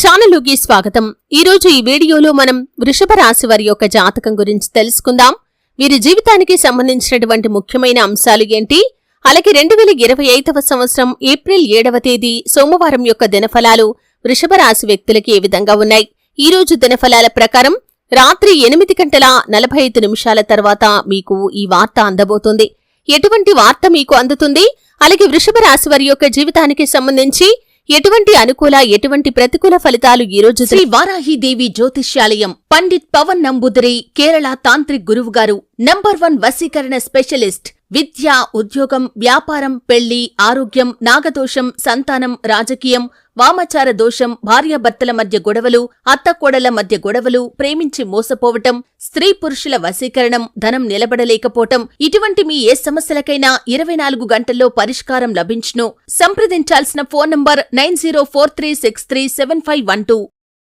ఛానల్లోకి స్వాగతం. ఈరోజు ఈ వీడియోలో మనం వృషభ రాశి వారి యొక్క జాతకం గురించి తెలుసుకుందాం. వీరి జీవితానికి సంబంధించినటువంటి ముఖ్యమైన అంశాలు ఏంటి? అలాగే రెండు వేల ఇరవై ఐదవ సంవత్సరం ఏప్రిల్ ఏడవ తేదీ సోమవారం యొక్క దినఫలాలు వృషభ రాశి వ్యక్తులకి ఏ విధంగా ఉన్నాయి? ఈ రోజు దినఫలాల ప్రకారం రాత్రి ఎనిమిది గంటల నలభై ఐదు నిమిషాల తర్వాత మీకు ఈ వార్త అందబోతుంది. ఎటువంటి వార్త మీకు అందుతుంది? అలాగే వృషభ రాశి వారి యొక్క జీవితానికి సంబంధించి ఎటువంటి అనుకూల ఎటువంటి ప్రతికూల ఫలితాలు ఈ రోజు శ్రీ వారాహిదేవి జ్యోతిష్యాలయం పండిత్ పవన్ నంబుదరి కేరళ తాంత్రిక్ గురువు గారు నంబర్ వన్ వశీకరణ స్పెషలిస్ట్ విద్య ఉద్యోగం వ్యాపారం పెళ్ళి ఆరోగ్యం నాగదోషం సంతానం రాజకీయం వామచార దోషం భార్యాభర్తల మధ్య గొడవలు అత్తకోడల మధ్య గొడవలు ప్రేమించి మోసపోవటం స్త్రీ పురుషుల వశీకరణం ధనం నిలబడలేకపోవటం ఇటువంటి మీ ఏ సమస్యలకైనా ఇరవై నాలుగు గంటల్లో పరిష్కారం లభించును. సంప్రదించాల్సిన phone number nine zero four three six three seven five one two.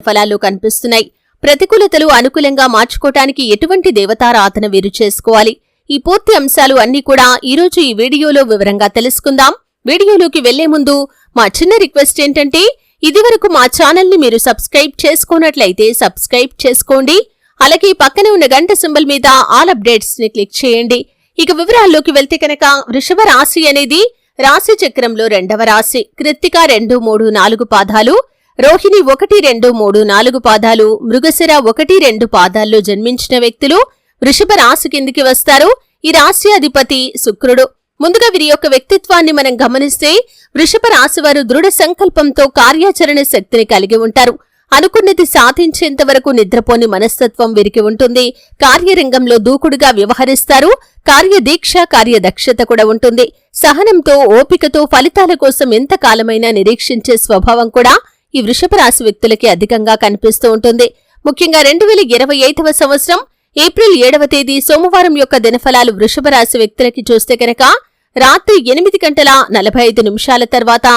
ఫలాలు కనిపిస్తున్నాయి. ప్రతికూలతలు అనుకూలంగా మార్చుకోటానికి ఎటువంటి దేవతారాధన వీరు చేసుకోవాలి. ఈ పూర్తి అంశాలు అన్నీ కూడా ఈరోజు ఈ వీడియోలో వివరంగా తెలుసుకుందాం. వీడియోలోకి వెళ్ళే ముందు మా చిన్న రిక్వెస్ట్ ఏంటంటే ఇదివరకు మా ఛానల్ని మీరు సబ్స్క్రైబ్ చేసుకున్నట్లయితే సబ్స్క్రైబ్ చేసుకోండి. అలాగే పక్కనే ఉన్న గంట సింబల్ మీద ఆల్ అప్డేట్స్ని క్లిక్ చేయండి. ఇక వివరాల్లోకి వెళ్తే కనుక వృషభ రాశి అనేది రాశి చక్రంలో రెండవ రాశి. కృత్తిక రెండు మూడు నాలుగు పాదాలు రోహిణి ఒకటి రెండు మూడు నాలుగు పాదాలు మృగశిర ఒకటి రెండు పాదాల్లో జన్మించిన వ్యక్తులు వృషభ రాశి కిందికి వస్తారు. ఈ రాశి అధిపతి శుక్రుడు. ముందుగా వీరి యొక్క వ్యక్తిత్వాన్ని మనం గమనిస్తే వృషభ రాశి వారు దృఢ సంకల్పంతో కార్యాచరణ శక్తిని కలిగి ఉంటారు. అనుకున్నది సాధించేంత వరకు నిద్రపోని మనస్తత్వం వీరికి ఉంటుంది. కార్యరంగంలో దూకుడుగా వ్యవహరిస్తారు. కార్యదీక్ష కార్యదక్షత కూడా ఉంటుంది. సహనంతో ఓపికతో ఫలితాల కోసం ఎంతకాలమైనా నిరీక్షించే స్వభావం కూడా ఈ వృషభ రాశి వ్యక్తులకి అధికంగా కనిపిస్తూ ఉంటుంది. ముఖ్యంగా రెండు వేల ఇరవై ఐదవ సంవత్సరం ఏప్రిల్ ఏడవ తేదీ సోమవారం యొక్క దినఫలాలు వృషభ రాశి వ్యక్తులకి చూస్తే కనుక రాత్రి ఎనిమిది గంటల నలభై ఐదు నిమిషాల తర్వాత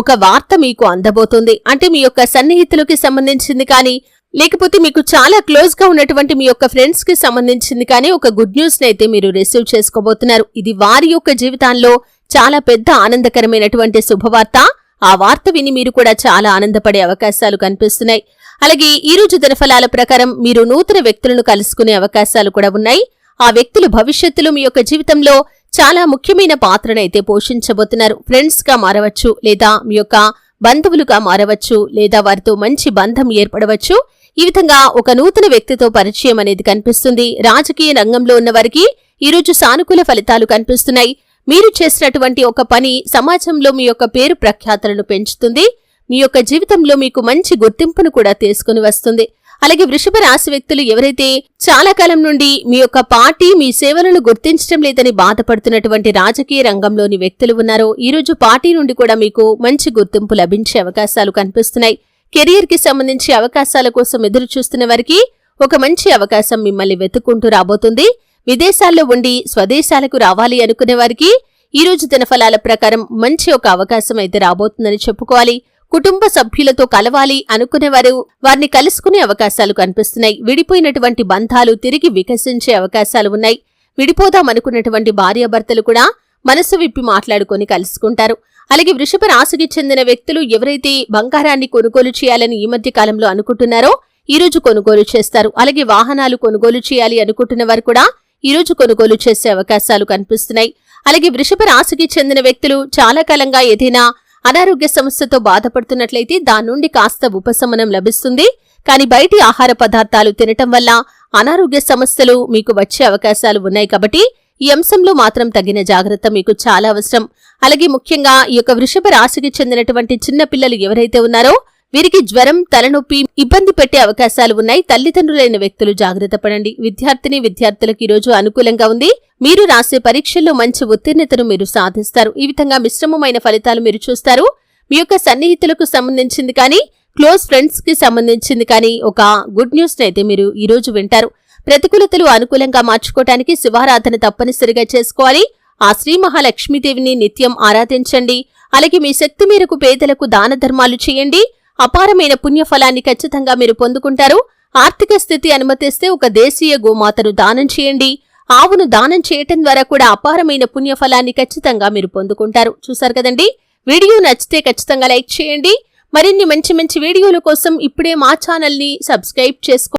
ఒక వార్త మీకు అందబోతుంది. అంటే మీ యొక్క సన్నిహితులకి సంబంధించింది కానీ లేకపోతే మీకు చాలా క్లోజ్గా ఉన్నటువంటి మీ యొక్క ఫ్రెండ్స్కి సంబంధించింది కానీ ఒక గుడ్ న్యూస్ అయితే మీరు రిసీవ్ చేసుకోబోతున్నారు. ఇది వారి యొక్క జీవితాల్లో చాలా పెద్ద ఆనందకరమైనటువంటి శుభవార్త. ఆ వార్త విని మీరు కూడా చాలా ఆనందపడే అవకాశాలు కనిపిస్తున్నాయి. అలాగే ఈ రోజు దినఫలాల ప్రకారం మీరు నూతన వ్యక్తులను కలుసుకునే అవకాశాలు కూడా ఉన్నాయి. ఆ వ్యక్తులు భవిష్యత్తులో మీ యొక్క జీవితంలో చాలా ముఖ్యమైన పాత్రనైతే పోషించబోతున్నారు. ఫ్రెండ్స్గా మారవచ్చు లేదా మీ యొక్క బంధువులుగా మారవచ్చు లేదా వారితో మంచి బంధం ఏర్పడవచ్చు. ఈ విధంగా ఒక నూతన వ్యక్తితో పరిచయం అనేది కనిపిస్తుంది. రాజకీయ రంగంలో ఉన్న వారికి ఈరోజు సానుకూల ఫలితాలు కనిపిస్తున్నాయి. మీరు చేసినటువంటి ఒక పని సమాజంలో మీ యొక్క పేరు ప్రఖ్యాతలను పెంచుతుంది. మీ యొక్క జీవితంలో మీకు మంచి గుర్తింపును కూడా తీసుకుని వస్తుంది. అలాగే వృషభ రాశి వ్యక్తులు ఎవరైతే చాలా కాలం నుండి మీ యొక్క పార్టీ మీ సేవలను గుర్తించడం లేదని బాధపడుతున్నటువంటి రాజకీయ రంగంలోని వ్యక్తులు ఉన్నారో ఈ రోజు పార్టీ నుండి కూడా మీకు మంచి గుర్తింపు లభించే అవకాశాలు కనిపిస్తున్నాయి. కెరియర్కి సంబంధించి అవకాశాల కోసం ఎదురు చూస్తున్న వారికి ఒక మంచి అవకాశం మిమ్మల్ని వెతుక్కుంటూ రాబోతుంది. విదేశాల్లో ఉండి స్వదేశాలకు రావాలి అనుకునే వారికి ఈ రోజు దినఫలాల ప్రకారం మంచి ఒక అవకాశం అయితే రాబోతుందని చెప్పుకోవాలి. కుటుంబ సభ్యులతో కలవాలి అనుకునేవారు. వారిని కలుసుకునే అవకాశాలు కనిపిస్తున్నాయి. విడిపోయినటువంటి బంధాలు తిరిగి వికసించే అవకాశాలు ఉన్నాయి. విడిపోదామనుకున్నటువంటి భార్యాభర్తలు కూడా మనసు విప్పి మాట్లాడుకొని కలుసుకుంటారు. అలాగే వృషభ రాశికి చెందిన వ్యక్తులు ఎవరైతే బంగారాన్ని కొనుగోలు చేయాలని ఈ మధ్య కాలంలో అనుకుంటున్నారో ఈ రోజు కొనుగోలు చేస్తారు. అలాగే వాహనాలు కొనుగోలు చేయాలి అనుకుంటున్న వారు కూడా ఈ రోజు కొనుగోలు చేసే అవకాశాలు కనిపిస్తున్నాయి. అలాగే వృషభ రాశికి చెందిన వ్యక్తులు చాలా కాలంగా ఏదైనా అనారోగ్య సమస్యతో బాధపడుతున్నట్లయితే దాని నుండి కాస్త ఉపశమనం లభిస్తుంది. కానీ బయటి ఆహార పదార్థాలు తినటం వల్ల అనారోగ్య సమస్యలు మీకు వచ్చే అవకాశాలు ఉన్నాయి కాబట్టి ఈ అంశంలో మాత్రం తగిన జాగ్రత్త మీకు చాలా అవసరం. అలాగే ముఖ్యంగా ఈ యొక్క వృషభ రాశికి చెందినటువంటి చిన్న పిల్లలు ఎవరైతే ఉన్నారో వీరికి జ్వరం తలనొప్పి ఇబ్బంది పెట్టే అవకాశాలు ఉన్నాయి. తల్లిదండ్రులైన వ్యక్తులు జాగ్రత్త పడండి. విద్యార్థిని విద్యార్థులకు ఈరోజు అనుకూలంగా ఉంది. మీరు రాసే పరీక్షల్లో మంచి ఉత్తీర్ణతను మీరు సాధిస్తారు. ఈ విధంగా మిశ్రమమైన ఫలితాలు మీరు చూస్తారు. మీ యొక్క సన్నిహితులకు సంబంధించింది కానీ క్లోజ్ ఫ్రెండ్స్కి సంబంధించింది కానీ ఒక గుడ్ న్యూస్ అయితే మీరు ఈ రోజు వింటారు. ప్రతికూలతలు అనుకూలంగా మార్చుకోవటానికి శివారాధన తప్పనిసరిగా చేసుకోవాలి. ఆ శ్రీ మహాలక్ష్మీదేవిని నిత్యం ఆరాధించండి. అలాగే మీ శక్తి మేరకు పేదలకు దాన ధర్మాలు చేయండి. అపారమైన పుణ్యఫలాన్ని ఖచ్చితంగా మీరు పొందుకుంటారు. ఆర్థిక స్థితి అనుమతిస్తే ఒక దేశీయ గోమాతను దానం చేయండి. ఆవును దానం చేయటం ద్వారా కూడా అపారమైన పుణ్యఫలాన్ని ఖచ్చితంగా మీరు పొందుకుంటారు. చూసారు కదండి? వీడియో నచ్చితే ఖచ్చితంగా లైక్ చేయండి. మరిన్ని మంచి మంచి వీడియోల కోసం ఇప్పుడే మా ఛానల్ని సబ్స్క్రైబ్ చేసుకో